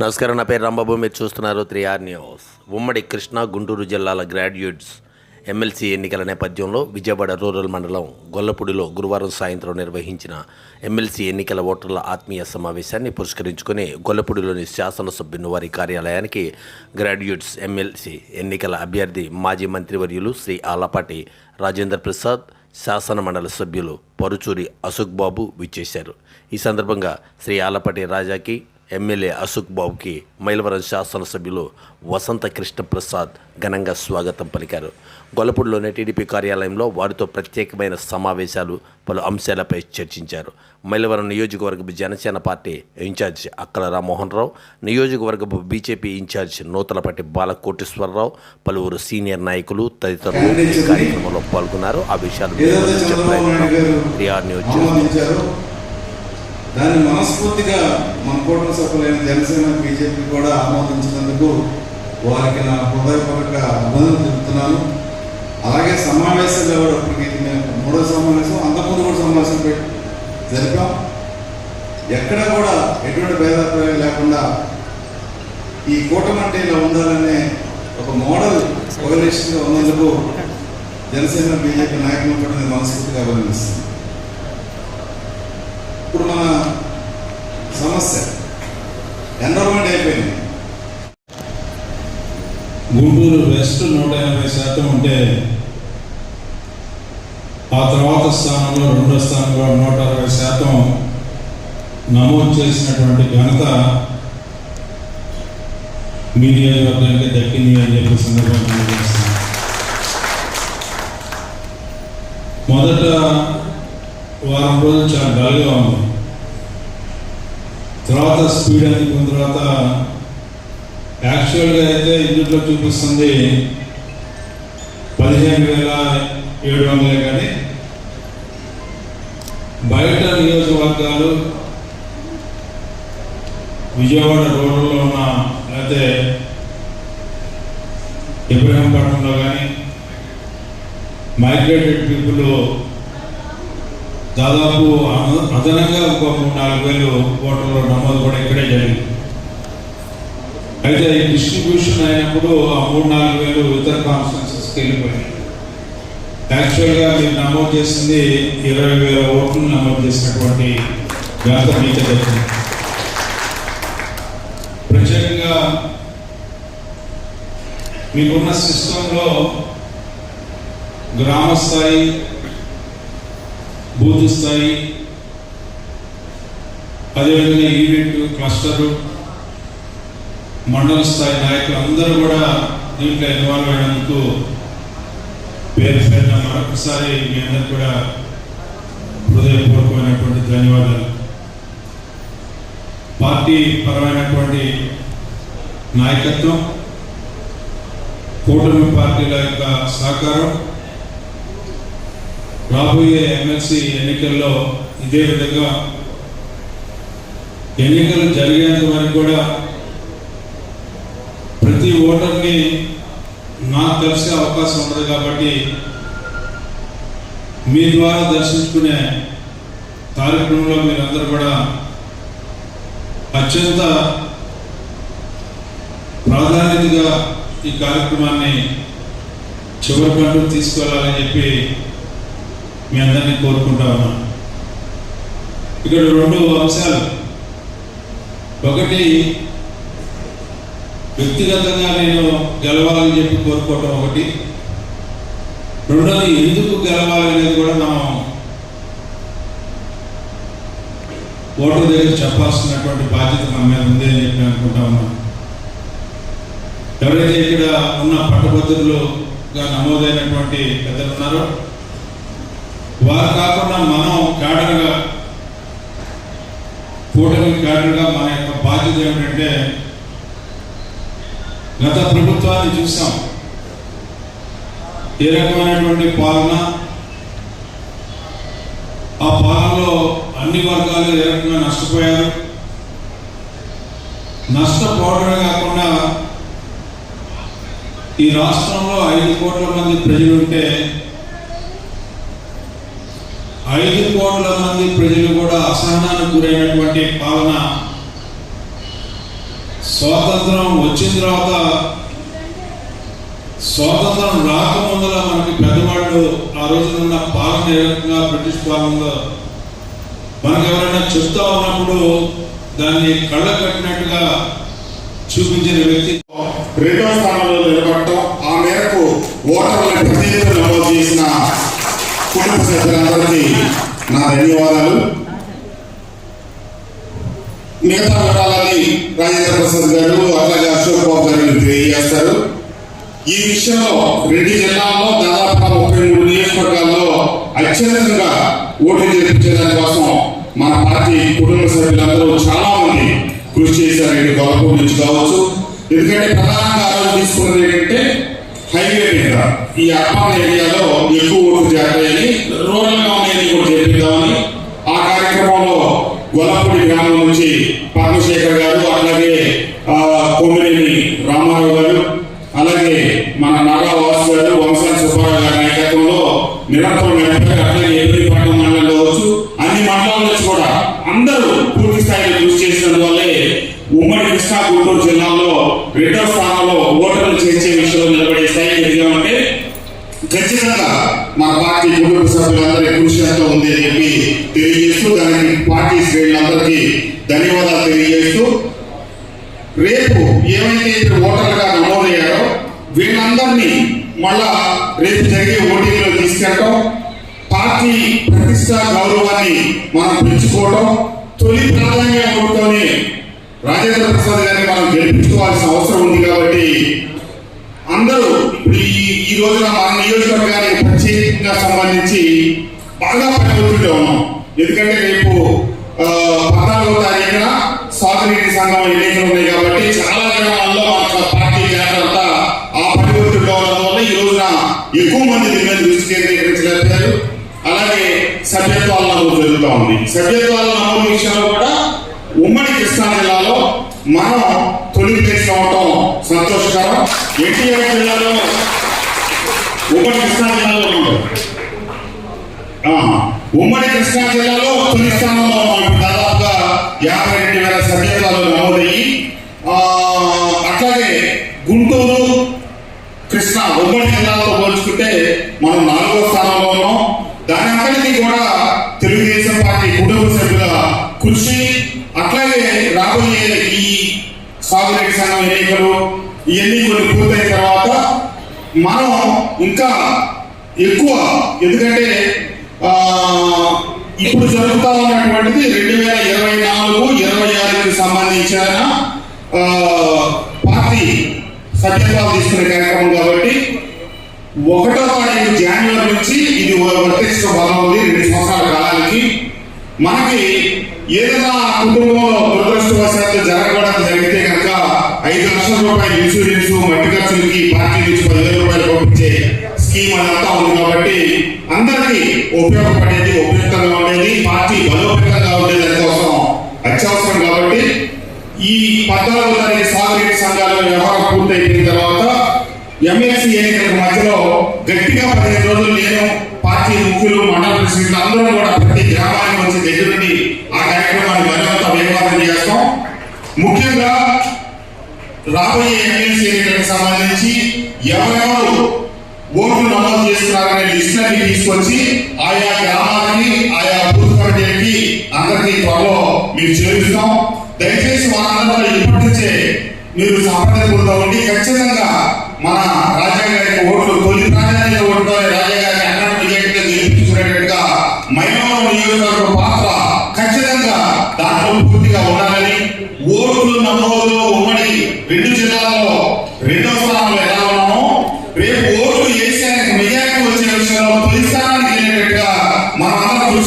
నమస్కారం నా పేరు రాంబాబు. మీరు చూస్తున్నారు త్రీ ఆర్ న్యూస్. ఉమ్మడి కృష్ణా గుంటూరు జిల్లాల గ్రాడ్యుయేట్స్ ఎమ్మెల్సీ ఎన్నికల నేపథ్యంలో విజయవాడ రూరల్ మండలం గొల్లపూడిలో గురువారం సాయంత్రం నిర్వహించిన ఎమ్మెల్సీ ఎన్నికల ఓటర్ల ఆత్మీయ సమావేశాన్ని పురస్కరించుకుని గొల్లపూడిలోని శాసనసభ్యుని వారి కార్యాలయానికి గ్రాడ్యుయేట్స్ ఎమ్మెల్సీ ఎన్నికల అభ్యర్థి మాజీ మంత్రివర్యులు శ్రీ ఆలపాటి రాజేంద్ర ప్రసాద్ శాసన మండలి సభ్యులు పరుచూరి అశోక్ బాబు విచ్చేశారు. ఈ సందర్భంగా శ్రీ ఆలపాటి రాజాకి ఎమ్మెల్యే అశోక్ బాబుకి మైలవరం శాసనసభ్యులు వసంత కృష్ణప్రసాద్ ఘనంగా స్వాగతం పలికారు. గొల్లపూడిలోని టీడీపీ కార్యాలయంలో వారితో ప్రత్యేకమైన సమావేశాలు పలు అంశాలపై చర్చించారు. మైలవరం నియోజకవర్గపు జనసేన పార్టీ ఇన్ఛార్జ్ అక్కల రామ్మోహన్ రావు నియోజకవర్గపు బీజేపీ ఇన్ఛార్జ్ నూతలపట్టి బాలకోటేశ్వరరావు పలువురు సీనియర్ నాయకులు తదితరులు కార్యక్రమంలో పాల్గొన్నారు. ఆ విషయాలు న్యూస్ దాన్ని మనస్ఫూర్తిగా మన కూటమి సభ్యులైన జనసేన బీజేపీ కూడా ఆమోదించినందుకు వారికి నా హృదయపూర్వక అభినందనలు తెలుపుతున్నాను. అలాగే సమావేశాలు ఎవరు ఇప్పటికి మేము మూడో సమావేశం అంతకుముందు కూడా సమావేశం పెట్టి జరిపాం. ఎక్కడ కూడా ఎటువంటి భేదాభిప్రాయం లేకుండా ఈ కూటమి అంటే ఇలా ఉండాలనే ఒక మోడల్ కోalitionగా ఉన్నందుకు జనసేన బీజేపీ నాయకులు కూడా నేను మనస్ఫూర్తిగా అభినందిస్తున్నాను. ఇప్పుడు మన సమస్య. ఎన్రోల్మెంట్ అయిపోయింది. గుంటూరు వెస్ట్ నూట ఎనభై శాతం ఉంటే ఆ తర్వాత స్థానంలో రెండో స్థానంలో నూట అరవై శాతం నమోదు చేసినటువంటి ఘనత మీ నియోజకవర్గానికి దక్కింది అని చెప్పి సందర్భంగా మొదట వారం రోజులు చాలా డల్గా ఉంది. తర్వాత స్పీడ్ అందుకున్న తర్వాత యాక్చువల్గా అయితే ఇందులో చూపిస్తుంది పదిహేను వేల ఏడు వందలే కానీ బయట నియోజకవర్గాలు విజయవాడ రోడ్లో ఉన్న లేకపోతే ఇబ్రహీంపట్నంలో కానీ మైగ్రేటెడ్ పీపుల్ దాదాపు అదనంగా ఒక మూడు నాలుగు వేలు ఓటర్లు నమోదు కూడా ఇక్కడే జరిగింది. అయితే ఈ డిస్ట్రిబ్యూషన్ అయినప్పుడు ఆ మూడు నాలుగు వేలు ఇతర కాన్ఫరెన్సెస్కి వెళ్ళిపోయాయి. యాక్చువల్గా మీరు నమోదు చేసింది ఇరవై వేల ఓట్లు నమోదు చేసినటువంటి ఘనత మీకు దక్కింది ప్రత్యేకంగా మీకున్న సిస్టంలో గ్రామ స్థాయి బూత్ స్థాయి అదేవిధంగా ఈవెంట్ క్లస్టరు మండల స్థాయి నాయకులు అందరూ కూడా దీంట్లో ఇన్వాల్వ్ అయ్యేందుకు పేరు పేరున మరొకసారి మీ అందరు కూడా హృదయపూర్వకమైనటువంటి ధన్యవాదాలు. పార్టీ పరమైనటువంటి నాయకత్వం కూటమి పార్టీల యొక్క సహకారం రాబోయే ఎమ్మెల్సీ ఎన్నికల్లో ఇదే విధంగా ఎన్నికలు జరిగేంత వరకు కూడా ప్రతి ఓటర్ని నాకు తెలిసే అవకాశం ఉండదు కాబట్టి మీ ద్వారా దర్శించుకునే కార్యక్రమంలో మీరందరూ కూడా అత్యంత ప్రాధాన్యతగా ఈ కార్యక్రమాన్ని చివరి కంటూ తీసుకెళ్ళాలని చెప్పి మీ అందరినీ కోరుకుంటా ఉన్నాను ఇక్కడ రెండు అంశాలు. ఒకటి వ్యక్తిగతంగా నేను గెలవాలని చెప్పి కోరుకోవటం ఒకటి. రెండోది ఎందుకు గెలవాలనేది కూడా మనం ఓటర్ దగ్గర చెప్పాల్సినటువంటి బాధ్యత మన మీద ఉంది అని చెప్పి అనుకుంటా ఉన్నాను ఎవరైతే ఇక్కడ ఉన్న పట్టభద్రులుగా నమోదైనటువంటి పెద్దలు ఉన్నారో వారు కాకుండా మనం క్యాడర్గా కూటమి క్యాడర్గా మన యొక్క బాధ్యత ఏమిటంటే గత ప్రభుత్వాన్ని చూసాం. ఏ రకమైనటువంటి పాలన? ఆ పాలనలో అన్ని వర్గాలు ఏ రకంగా నష్టపోయారు? నష్టపోవడమే కాకుండా ఈ రాష్ట్రంలో ఐదు కోట్ల మంది ప్రజలుంటే ఉంటే ఐదు కోట్ల మంది ప్రజలు కూడా అసహనానికి గురైనటువంటి పాలన స్వాతంత్రం వచ్చిన తర్వాత స్వాతంత్రం రాకముందర మనకి పెద్దవాళ్ళు ఆ రోజున పాలన ఏ రకంగా బ్రిటిష్ పాలనలో మనకు ఎవరైనా చెప్తా ఉన్నప్పుడు దాన్ని కళ్ళ కట్టినట్టుగా చూపించిన వ్యక్తి. రెండో స్థానంలో నిలబడటం ఆ మేరకు ఓటర్ల ప్రతినిధులు నమోదు చేసిన కుటుంబ సభ్యులందరికీ నా ధన్యవాదాలు. మిగతా వివరాలని రాజేంద్ర ప్రసాద్ గారు అట్లాగే అశోక్ బాబు గారు తెలియజేస్తారు. ఈ విషయంలో రెండు జిల్లాల్లో దాదాపు ముప్పై మూడు నియోజకవర్గాల్లో అత్యధికంగా ఓట్లు చేర్పించే దానికోసం మన పార్టీ కుటుంబ సభ్యులందరూ చాలా మంది కృషి చేశారు. గవర్నమెంట్ నుంచి కావచ్చు. ఎందుకంటే ప్రధానంగా ఆ తీసుకున్నది ఏంటంటే హైవే మీద ఈ అర్బన్ ఏరియాలో ఎక్కువ ఓట్లు చేరతాయని రూరల్గా ఉన్నాయని కూడా చేపిద్దామని ఆ కార్యక్రమంలో గొల్లపూడి గ్రామం నుంచి పద్మశేఖర్ గారు అలాగే ఆ, కొమ్మినేని రామారావు గారు అలాగే మన నాగావాసు గారు వంశాల సుబ్బారావు గారి నాయకత్వంలో నిరంతరం నడిపారు అట్లాగే ఎదురుపట్నం మండలంలో కావచ్చు అన్ని మండలాల నుంచి కూడా అందరూ పూర్తి స్థాయిలో కృషి చేసినందువల్లే ఉమ్మడి కృష్ణా గుంటూరు జిల్లాలో రెండో స్థానం శ్రేణులందరికీ ధన్యవాదాలు తెలియజేస్తూ రేపు ఏమైతే ఓటర్లుగా నమోదయ్యారో వీళ్ళందరినీ మళ్ళా రేపు జరిగే ఓటింగ్లో తీసుకెళ్ళటం పార్టీ ప్రతిష్ట గౌరవాన్ని మనం పెంచుకోవడం తొలి ప్రాధాన్యం రాజేంద్ర ప్రసాద్ గారిని మనం గెలిపించుకోవాల్సిన అవసరం ఉంది కాబట్టి అందరూ ఇప్పుడు ఈ ఈ రోజున మన నియోజకవర్గానికి ప్రత్యేకంగా సంబంధించి బాగా పనికొట్టుకుంటూ ఉన్నాం. ఎందుకంటే రేపు పద్నాలుగో తారీఖున స్వాతంత్ర సంఘం ఎన్నికలు ఉన్నాయి కాబట్టి చాలా గ్రామాల్లో మన పార్టీ జాగ్రత్త ఆ పనికొట్టుకుంటూ ఉండడం వల్ల ఈ రోజున ఎక్కువ మంది దీని మీద దృష్టి కేంద్రీకరించలేకపోయారు అలాగే సభ్యత్వాల నమోదు జరుగుతూ ఉంది. సభ్యత్వాల నమోదు విషయంలో కూడా ఉమ్మడి కృష్ణా జిల్లాలో మనం తొలి ప్లేస్ అవటం సంతోషకరం. ఎన్టీఆర్ జిల్లాలో ఉమ్మడి కృష్ణా జిల్లాలో ఉంటారు ఉమ్మడి కృష్ణా జిల్లాలో తొలి స్థానంలో ఉన్నాం. దాదాపుగా యాభై రెండు వేల సభ్యత్వాలు నమోదయ్యి అట్లాగే గుంటూరు కృష్ణా ఉమ్మడి జిల్లాలతో పోల్చుకుంటే మనం నాలుగో స్థానంలో ఉన్నాం. దాని అంతటికీ కూడా తెలుగుదేశం పార్టీ కుటుంబ సభ్యుల కృషి అట్లాగే రాబోయే ఈ సాగునీటి సంఘం ఎన్నికలు ఇవన్నీ కొన్ని పూర్తయిన తర్వాత మనం ఇంకా ఎక్కువ ఎందుకంటే ఇప్పుడు జరుగుతా ఉన్నటువంటిది రెండు వేల ఇరవై నాలుగు ఇరవై ఆరుకి సంబంధించిన పార్టీ సభ్యత్వాలు తీసుకునే కార్యక్రమం కాబట్టి ఒకటో తారీఖు జనవరి నుంచి ఇది వర్తించడం బలం ఉంది రెండు సంవత్సరాల కాలానికి. మనకి ఏదైనా కుటుంబంలో దురదృష్టవశాత్తు జరగడం జరిగితే కనుక ఐదు లక్షల రూపాయల ఇన్సూరెన్స్ మట్టి ఖర్చులకి పార్టీ నుంచి పదివేల రూపాయలు పంపించే స్కీమ్ అదంతా ఉంది కాబట్టి అందరికీ ఉపయోగపడేది ఉపయుక్తంగా ఉండేది పార్టీ బలోపేతంగా ఉండేది దానికోసం అత్యవసరం కాబట్టి ఈ పద్నాలుగు తారీఖు సాగునీటి సంఘాల వ్యవహారం పూర్తయిపోయిన తర్వాత ఎంఎస్సీ ఎన్నికల మధ్యలో గట్టిగా పదిహేను రోజులు నేను పార్టీ ముఖ్యులు మండల ప్రెసిడెంట్లు అందరూ కూడా ప్రతి గ్రామానికి వచ్చి దగ్గరుండి ఆ కార్యక్రమాన్ని మరింత వేగవంతం చేస్తాం. ముఖ్యంగా రాబోయే ఎమ్మెల్సీ ఎన్నికలకు సంబంధించి ఎవరెవరు ఓట్లు నమోదు చేస్తున్నారనే లిస్ట్ తీసుకొచ్చి ఆయా గ్రామాలకి ఆయా బూత్ కమిటీలకి అందరికీ త్వరలో మీరు చేరుస్తాం. దయచేసి వారందరూ ఇప్పటి నుంచే మీరు సంప్రదింపులతో ఉండి ఖచ్చితంగా మన రాజ్యాంగానికి ఓట్లు తొలి Paulo